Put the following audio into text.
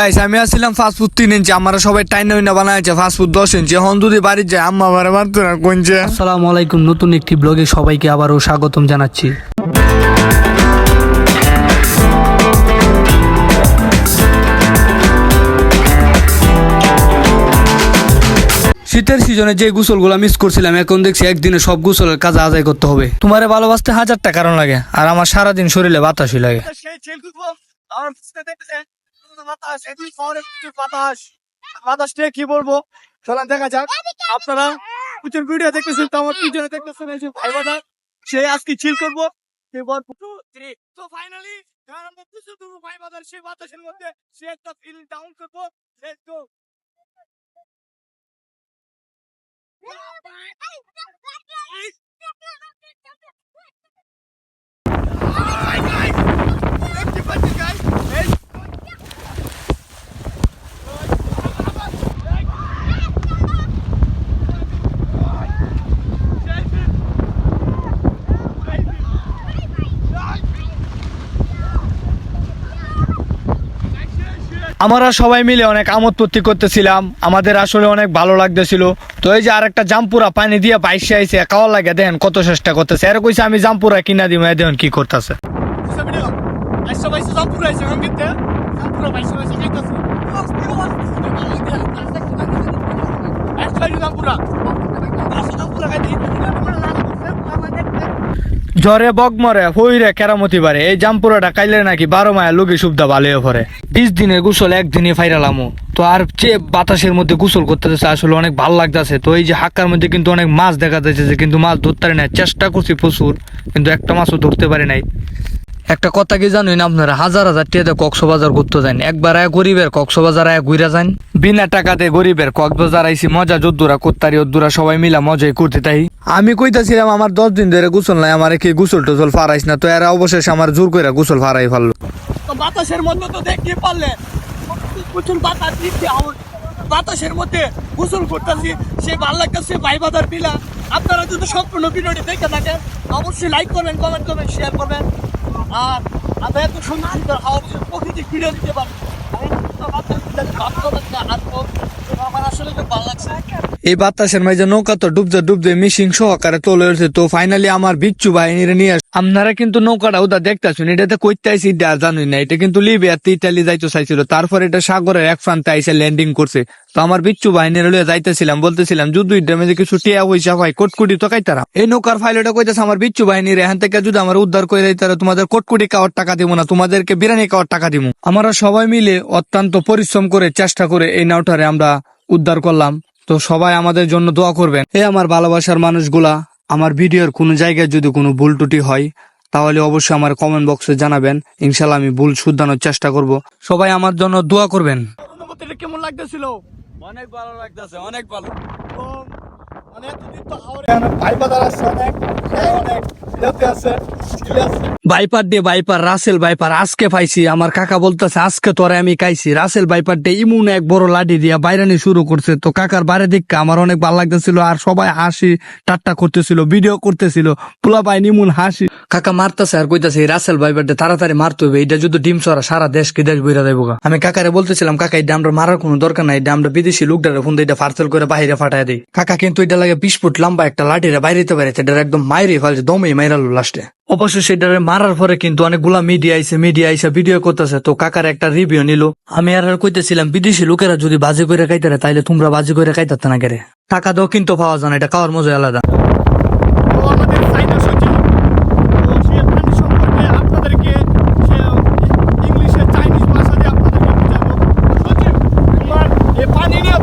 Guys আমি আসছিলাম fast food তিন ইঞ্চি। আমরা সবাই টাইনা উইনা বানাইছে ফাস্টফুড দশ ইঞ্চি। এখন যদি বাড়ির যায় আম্মা বারে মারতো না কোনছে আসসালামু আলাইকুম নতুন একটি ব্লগে সবাইকে আবারও স্বাগতম জানাচ্ছি। শীতের সিজনে যে গোসলগুলো মিস করছিলাম এখন দেখছি একদিনে সব গোসলের কাজ আদায় করতে হবে। তোমারে ভালোবাসতে হাজারটা কারণ লাগে আর আমার সারাদিন শরীরে বাতাসই লাগে। বাতাস এদিকে শহরে প্রচুর বাতাস বাতাসটা কি বলব? চলেন, দেখা যাক। আপনারা প্রচুর ভিডিও দেখতেছেন, তো আমার পিছনে দেখতেছেন এই যে ভাই বাদা সে আজকে চিল করব এবার তো ফাইনালি আমরা কিছু দূর ভাই বাদার সে বাতাসের মধ্যে সে একটা ফিল ডাউন করব। লেটস গো দেখতে পাচ্ছি গাইস এই আমরা সবাই মিলে অনেক আমোদ পত্তি করতেছিলাম আমাদের আসলে অনেক ভালো লাগতেছিল তো এই যে আরেকটা জামপুরা পানি দিয়ে পাইসে আইসে খাওয়া লাগে দেখেন কত চেষ্টা করতেছে এর কইছে আমি জামপুরা কিনা দিব দেখেন কি করতেছে জ্বরে বগ মরে হইরে কেরামতি বারে এই জাম্পুরাটা কাইলে নাকি বারো মায়া লোকে সুবিধা ভালো পরে। বিশ দিনে গোসল একদিনে ফাইরালামো। তো আর যে বাতাসের মধ্যে গোসল করতেছে, আসলে অনেক ভালো লাগতেছে। তো এই যে হাক্কার মধ্যে কিন্তু অনেক মাছ দেখা যাচ্ছে কিন্তু মাছ ধরতে পারি না চেষ্টা করছি প্রচুর, কিন্তু একটা মাছও ধরতে পারি নাই। একটা কথা কি জানুন আপনারা? হাজার হাজার টিয়াতে কক্সবাজার ঘুরতে যান। একবার আয় গরিবের কক্সবাজার আয় ঘুরে যান। বিনা টাকাতে গরিবের কক্সবাজার আইসি মজা যদ্দুরা কোত্তারি অদ্দুরা সবাই মিলা মজাই করতে তাই। আমি কইতাছিলাম আমার দশ দিন ধরে গোসল নাই আমার কি গোসল টোসল ফারাইস না তো এরা অবশেষে আমার জোর করে গোসল ফারাই ফেলল। বাতাসের মধ্যে তো দেখতে পারলেন প্রচুর বাতাস দিচ্ছে বাতাসের মধ্যে গোসল করতেছি সে ভালো লাগতেছে ভাই বাদার পিলা। আপনারা যদি সম্পূর্ণ ভিডিওটি দেখে থাকেন অবশ্যই লাইক করবেন কমেন্ট করবেন শেয়ার করবেন। আর আমরা এত সুন্দর সুন্দর হাওয়া প্রকৃতি ফিরে দিতে পারি আমি ভাবতে আর আমার আসলে খুব ভালো লাগছে। এই বাতাসের মাঝে নৌকা তো ডুবতে ডুবতে মিশিং সহকারে তোলে উঠছে তো ফাইনালি আমার বিচ্ছু বাহিনীরে নিয়ে আপনারা কিন্তু নৌকাটা ওটা দেখতেছেন, এটাতে কইতে আইসি এটা জানুই না, এটা কিন্তু লিবিয়াতে ইটালি যাইতে চাইছিল, তারপর এটা সাগরের এক প্রান্তে আইসে ল্যান্ডিং করছে। তো আমার বিচ্ছু বাহিনীর লইয়া যাইতেছিলাম, বলতেছিলাম যদি ড্যামে যে কিছু টিয়া পয়সা হয়, কোটকুটি তো কাইতারা? এই নৌকার ফাইলটা কইতেছে, আমার বিচ্ছু বাহিনীর, এখান থেকে যদি আমার উদ্ধার করে দিতারা তোমাদের কোটকুটি খাওয়ার টাকা দিব না, তোমাদেরকে বিরিয়ানি খাওয়ার টাকা দিব আমরা সবাই মিলে অত্যন্ত পরিশ্রম করে চেষ্টা করে এই নাওটারে আমরা উদ্ধার করলাম। তো সবাই আমাদের জন্য দোয়া করবেন। এই আমার ভালোবাসার মানুষগুলা আমার ভিডিওর কোনো জায়গায় যদি কোনো ভুল টুটি হয় তাহলে অবশ্যই আমার কমেন্ট বক্সে জানাবেন। ইনশাল্লাহ আমি ভুল শুধানোর চেষ্টা করব। সবাই আমার জন্য দোয়া করবেন। কেমন লাগতেছিল? অনেক ভালো লাগতেছে অনেক ভালো। বাইপার ডে বাইপার রাসেল বাইপার আজকে পাইছি। আমার কাকা বলতেছে, আজকে তোরে আমি খাইছি। রাসেল বাইপার ডে ইমুন এক বড় লাঠি দিয়া বাইরানি শুরু করছে। তো কাকার বাইরে দিকে আমার অনেক ভালো লাগতেছিল আর সবাই হাসি টাট্টা করতেছিল ভিডিও করতেছিল। পোলা পাই ইমুন হাসি। কাকা মারতেছে আর কইতাছে রাসেল বাইপার ডে তাড়াতাড়ি মারতে হবে এটা যদি ডিম সরা সারা দেশকে দেশ বইরা দেবো আমি কাকারে বলতেছিলাম, কাকা, এই ডামটা মারার কোনো দরকার নাই। ডামটা বিদেশি লোকটারে ফোন দিয়ে এটা পার্সেল করে বাইরে ফাটাই দেয় কাকা কিন্তু এটা লাগে বিশ ফুট লম্বা একটা লাঠিরে বাইরেতে বাইরেতে এটা একদম মাইরে ফেলছে, দমেই মাইরালো লাস্টে অবশ্য সেটারে মারার পরে কিন্তু অনেকগুলা মিডিয়া আইসে মিডিয়া আইসে ভিডিও করতেছে। তো কাকার একটা রিভিউ নিল। আমি আর কইতেছিলাম, বিদেশি লোকেরা যদি বাজে করে খাইতারে তাইলে তোমরা বাজে করে খাইতারতে না কেরে। টাকা দাও, কিন্তু পাওয়া যায় এটা খাওয়ার মজা আলাদা। পানি নিয়ে